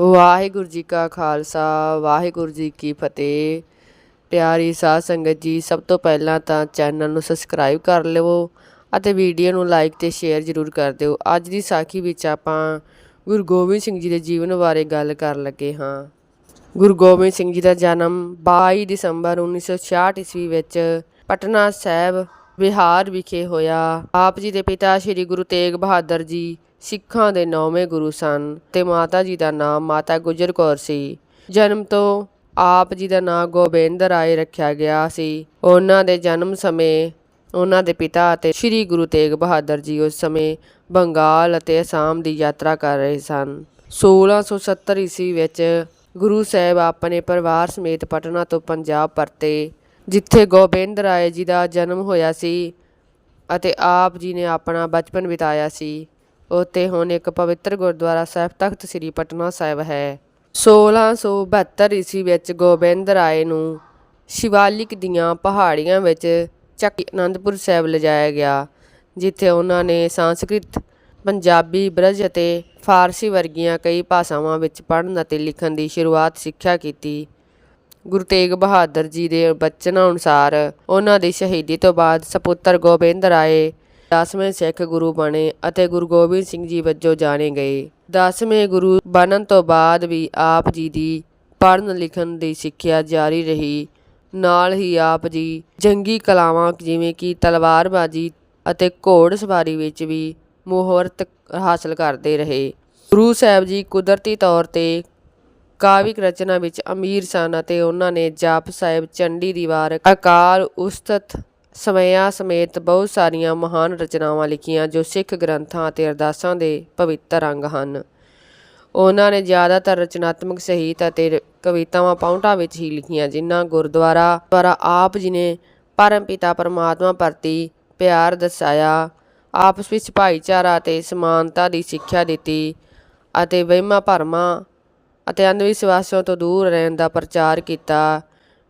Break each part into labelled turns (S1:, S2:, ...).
S1: ਵਾਹਿਗੁਰੂ ਜੀ ਕਾ ਖਾਲਸਾ, ਵਾਹਿਗੁਰੂ ਜੀ ਕੀ ਫਤਿਹ। ਪਿਆਰੀ ਸਾਧ ਸੰਗਤ ਜੀ, ਸਭ ਤੋਂ ਪਹਿਲਾਂ ਤਾਂ ਚੈਨਲ ਨੂੰ ਸਬਸਕ੍ਰਾਈਬ ਕਰ ਲਵੋ ਅਤੇ ਵੀਡੀਓ ਨੂੰ ਲਾਈਕ ਤੇ ਸ਼ੇਅਰ ਜ਼ਰੂਰ ਕਰ ਦਿਓ। ਅੱਜ ਦੀ ਸਾਖੀ ਵਿੱਚ ਆਪਾਂ ਗੁਰੂ ਗੋਬਿੰਦ ਸਿੰਘ ਜੀ ਦੇ ਜੀਵਨ ਬਾਰੇ ਗੱਲ ਕਰਨ ਲੱਗੇ ਹਾਂ। ਗੁਰੂ ਗੋਬਿੰਦ ਸਿੰਘ ਜੀ ਦਾ ਜਨਮ 22 ਦਸੰਬਰ 1966 ਈਸਵੀ ਵਿੱਚ ਪਟਨਾ ਸਾਹਿਬ ਬਿਹਾਰ ਵਿਖੇ ਹੋਇਆ। ਆਪ ਜੀ ਦੇ ਪਿਤਾ ਸ੍ਰੀ ਗੁਰੂ ਤੇਗ ਬਹਾਦਰ ਜੀ, ਸਿੱਖਾਂ ਦੇ ਨੌਵੇਂ ਗੁਰੂ ਸਨ ਤੇ ਮਾਤਾ ਜੀ ਦਾ ਨਾਮ ਮਾਤਾ ਗੁਜਰ ਕੌਰ ਸੀ। ਜਨਮ ਤੋਂ ਆਪ ਜੀ ਦਾ ਨਾਮ ਗੋਬਿੰਦ ਰਾਏ ਰੱਖਿਆ ਗਿਆ ਸੀ। ਉਹਨਾਂ ਦੇ ਜਨਮ ਸਮੇਂ ਉਹਨਾਂ ਦੇ ਪਿਤਾ ਅਤੇ ਸ੍ਰੀ ਗੁਰੂ ਤੇਗ ਬਹਾਦਰ ਜੀ ਉਸ ਸਮੇਂ ਬੰਗਾਲ ਅਤੇ ਅਸਾਮ ਦੀ ਯਾਤਰਾ ਕਰ ਰਹੇ ਸਨ। 1670 ਈਸਵੀ ਵਿੱਚ ਗੁਰੂ ਸਾਹਿਬ ਆਪਣੇ ਪਰਿਵਾਰ ਸਮੇਤ ਪਟਨਾ ਤੋਂ ਪੰਜਾਬ ਪਰਤੇ। ਜਿੱਥੇ ਗੋਬਿੰਦ ਰਾਏ ਜੀ ਦਾ ਜਨਮ ਹੋਇਆ ਸੀ ਅਤੇ ਆਪ ਜੀ ਨੇ ਆਪਣਾ ਬਚਪਨ ਬਿਤਾਇਆ ਸੀ, ਉੱਥੇ ਹੁਣ ਇੱਕ ਪਵਿੱਤਰ ਗੁਰਦੁਆਰਾ ਸਾਹਿਬ ਤਖਤ ਸ੍ਰੀ ਪਟਨਾ ਸਾਹਿਬ ਹੈ। 1672 ਈਸਵੀ ਵਿੱਚ ਗੋਬਿੰਦ ਰਾਏ ਨੂੰ ਸ਼ਿਵਾਲਿਕ ਦੀਆਂ ਪਹਾੜੀਆਂ ਵਿੱਚ ਚੱਕ ਅਨੰਦਪੁਰ ਸਾਹਿਬ ਲਿਜਾਇਆ ਗਿਆ, ਜਿੱਥੇ ਉਹਨਾਂ ਨੇ ਸੰਸਕ੍ਰਿਤ, ਪੰਜਾਬੀ, ਬ੍ਰਜ ਅਤੇ ਫਾਰਸੀ ਵਰਗੀਆਂ ਕਈ ਭਾਸ਼ਾਵਾਂ ਵਿੱਚ ਪੜ੍ਹਨ ਅਤੇ ਲਿਖਣ ਦੀ ਸ਼ੁਰੂਆਤ ਸਿੱਖਿਆ ਕੀਤੀ। ਗੁਰੂ ਤੇਗ ਬਹਾਦਰ ਜੀ ਦੇ ਬਚਨਾਂ ਅਨੁਸਾਰ ਉਹਨਾਂ ਦੀ ਸ਼ਹੀਦੀ ਤੋਂ ਬਾਅਦ ਸਪੁੱਤਰ ਗੋਬਿੰਦ ਰਾਏ ਦਸਵੇਂ ਸਿੱਖ ਗੁਰੂ ਬਣੇ ਅਤੇ ਗੁਰੂ ਗੋਬਿੰਦ ਸਿੰਘ ਜੀ ਵਜੋਂ ਜਾਣੇ ਗਏ। ਦਸਵੇਂ ਗੁਰੂ ਬਣਨ ਤੋਂ ਬਾਅਦ ਵੀ ਆਪ ਜੀ ਦੀ ਪੜ੍ਹਨ ਲਿਖਣ ਦੀ ਸਿੱਖਿਆ ਜਾਰੀ ਰਹੀ। ਨਾਲ ਹੀ ਆਪ ਜੀ ਜੰਗੀ ਕਲਾਵਾਂ ਜਿਵੇਂ ਕਿ ਤਲਵਾਰਬਾਜ਼ੀ ਅਤੇ ਘੋੜ ਸਵਾਰੀ ਵਿੱਚ ਵੀ ਮੁਹਰਤ ਹਾਸਲ ਕਰਦੇ ਰਹੇ। ਗੁਰੂ ਸਾਹਿਬ ਜੀ ਕੁਦਰਤੀ ਤੌਰ ਤੇ ਕਾਵਿਕ ਰਚਨਾ ਵਿੱਚ ਅਮੀਰ ਸਨ ਅਤੇ ਉਹਨਾਂ ਨੇ ਜਾਪ ਸਾਹਿਬ ਚੰਡੀ ਦੀ ਵਾਰ ਅਕਾਲ ਉਸਤਤ ਸਮਿਆਂ ਸਮੇਤ ਬਹੁਤ ਸਾਰੀਆਂ ਮਹਾਨ ਰਚਨਾਵਾਂ ਲਿਖੀਆਂ ਜੋ ਸਿੱਖ ਗ੍ਰੰਥਾਂ ਅਤੇ ਅਰਦਾਸਾਂ ਦੇ ਪਵਿੱਤਰ ਅੰਗ ਹਨ। ਉਹਨਾਂ ਨੇ ਜ਼ਿਆਦਾਤਰ ਰਚਨਾਤਮਕ ਸਾਹਿਤ ਅਤੇ ਰ- ਕਵਿਤਾਵਾਂ ਪਾਉਂਟਾਂ ਵਿੱਚ ਹੀ ਲਿਖੀਆਂ, ਜਿਨ੍ਹਾਂ ਗੁਰਦੁਆਰਾ ਦੁਆਰਾ ਆਪ ਜੀ ਨੇ ਪਰਮ ਪਿਤਾ ਪਰਮਾਤਮਾ ਪ੍ਰਤੀ ਪਿਆਰ ਦਰਸਾਇਆ, ਆਪਸ ਵਿੱਚ ਭਾਈਚਾਰਾ ਅਤੇ ਸਮਾਨਤਾ ਦੀ ਸਿੱਖਿਆ ਦਿੱਤੀ ਅਤੇ ਵਹਿਮਾਂ ਭਰਮਾਂ ਅਤੇ ਅੰਧ ਵਿਸ਼ਵਾਸਾਂ ਤੋਂ ਦੂਰ ਰਹਿਣ ਦਾ ਪ੍ਰਚਾਰ ਕੀਤਾ।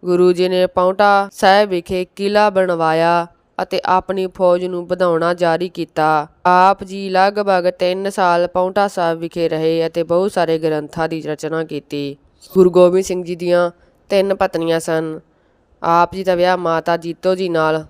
S1: ਗੁਰੂ ਜੀ ਨੇ ਪਾਉਂਟਾ ਸਾਹਿਬ ਵਿਖੇ ਕਿਲਾ ਬਣਵਾਇਆ ਅਤੇ ਆਪਣੀ ਫੌਜ ਨੂੰ ਵਧਾਉਣਾ ਜਾਰੀ ਕੀਤਾ। ਆਪ ਜੀ ਲਗਭਗ 3 ਸਾਲ ਪਾਉਂਟਾ ਸਾਹਿਬ ਵਿਖੇ ਰਹੇ ਅਤੇ ਬਹੁਤ ਸਾਰੇ ਗ੍ਰੰਥਾਂ ਦੀ ਰਚਨਾ ਕੀਤੀ। ਗੁਰੂ ਗੋਬਿੰਦ ਸਿੰਘ ਜੀ ਦੀਆਂ ਤਿੰਨ ਪਤਨੀਆਂ ਸਨ। ਆਪ ਜੀ ਦਾ ਵਿਆਹ ਮਾਤਾ ਜੀਤੋ ਜੀ ਨਾਲ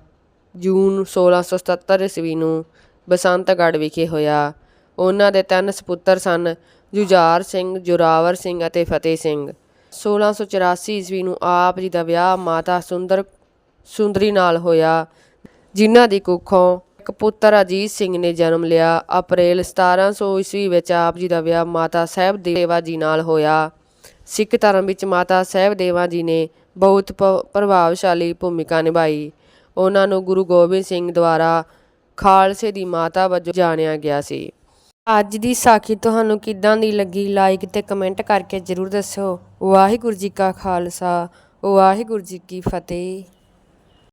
S1: ਜੂਨ 1677 ਈਸਵੀ ਨੂੰ ਬਸੰਤਗੜ੍ਹ ਵਿਖੇ ਹੋਇਆ। ਉਹਨਾਂ ਦੇ ਤਿੰਨ ਸਪੁੱਤਰ ਸਨ ਜੁਝਾਰ ਸਿੰਘ, ਜੋਰਾਵਰ ਸਿੰਘ ਅਤੇ ਫਤਿਹ ਸਿੰਘ। 1684 ਈਸਵੀ ਨੂੰ ਆਪ ਜੀ ਦਾ ਵਿਆਹ ਮਾਤਾ ਸੁੰਦਰ, ਸੁੰਦਰੀ ਨਾਲ ਹੋਇਆ। ਜਿਨ੍ਹਾਂ ਦੀ ਕੁੱਖੋਂ ਇੱਕ ਪੁੱਤਰ ਅਜੀਤ ਸਿੰਘ ਨੇ ਜਨਮ ਲਿਆ। ਅਪ੍ਰੈਲ 1700 ਈਸਵੀ ਵਿੱਚ ਆਪ ਜੀ ਦਾ ਵਿਆਹ ਮਾਤਾ ਸਾਹਿਬ ਦੇਵਾ ਜੀ ਨਾਲ ਹੋਇਆ। ਸਿੱਖ ਧਰਮ ਵਿੱਚ ਮਾਤਾ ਸਾਹਿਬ ਦੇਵਾ ਜੀ ਨੇ ਬਹੁਤ ਪ- ਪ੍ਰਭਾਵਸ਼ਾਲੀ ਭੂਮਿਕਾ ਨਿਭਾਈ। ਉਹਨਾਂ ਨੂੰ ਗੁਰੂ ਗੋਬਿੰਦ ਸਿੰਘ ਦੁਆਰਾ ਖਾਲਸੇ ਦੀ ਮਾਤਾ ਵਜੋਂ ਜਾਣਿਆ ਗਿਆ ਸੀ। ਅੱਜ ਦੀ ਸਾਖੀ ਤੁਹਾਨੂੰ ਕਿੱਦਾਂ ਦੀ ਲੱਗੀ? ਲਾਈਕ ਤੇ ਕਮੈਂਟ ਕਰਕੇ ਜਰੂਰ ਦੱਸਿਓ। ਵਾਹਿਗੁਰੂ ਜੀ ਕਾ ਖਾਲਸਾ, ਵਾਹਿਗੁਰੂ ਜੀ ਕੀ ਫਤਿਹ।